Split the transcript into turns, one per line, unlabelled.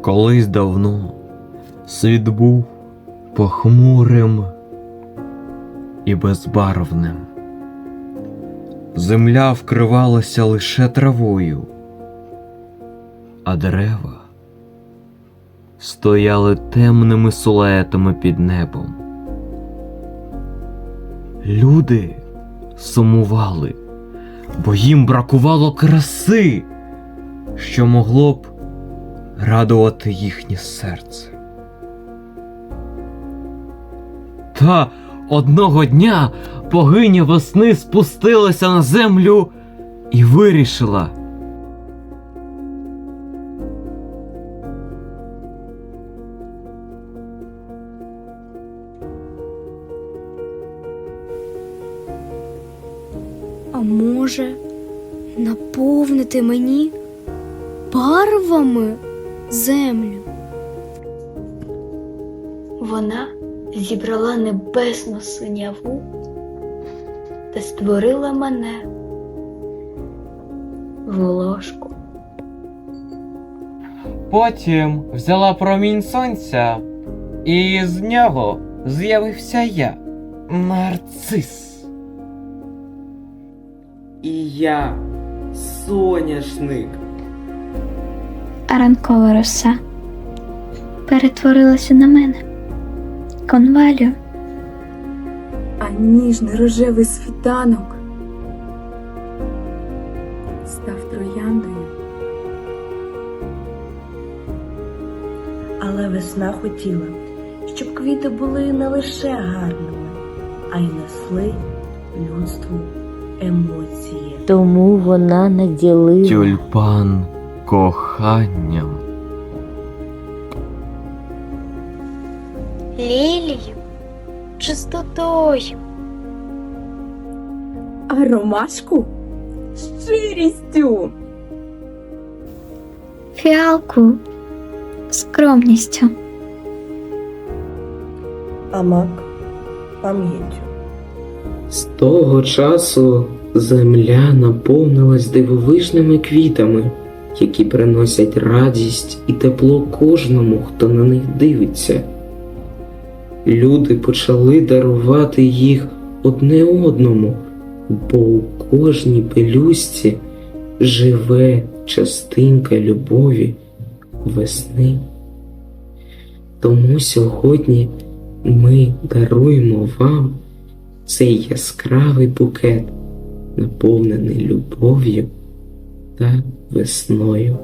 Колись давно світ був похмурим і безбарвним. Земля вкривалася лише травою, а дерева стояли темними силуетами під небом. Люди сумували, бо їм бракувало краси, що могло б радувати їхнє серце. Та одного дня богиня весни спустилася на землю і вирішила.
А може, наповнити мені барвами землю?
Вона зібрала небесну синяву та створила мене волошку.
Потім взяла промінь сонця, і з нього з'явився я, нарцис.
І я соняшник.
А ранкова роса перетворилася на мене. Конвалію,
а ніжний рожевий світанок став трояндою.
Але весна хотіла, щоб квіти були не лише гарними, а й несли людству емоції.
Тому вона наділила
Тюльпан коханням.
Лілію чистотою.
А ромашку щирістю.
фіалку, скромністю.
А мак пам'яттю.
З того часу земля наповнилась дивовижними квітами, які приносять радість і тепло кожному, хто на них дивиться. Люди почали дарувати їх одне одному, бо у кожній пелюстці живе частинка любові весни. Тому сьогодні ми даруємо вам цей яскравий букет, наповнений любов'ю та весною.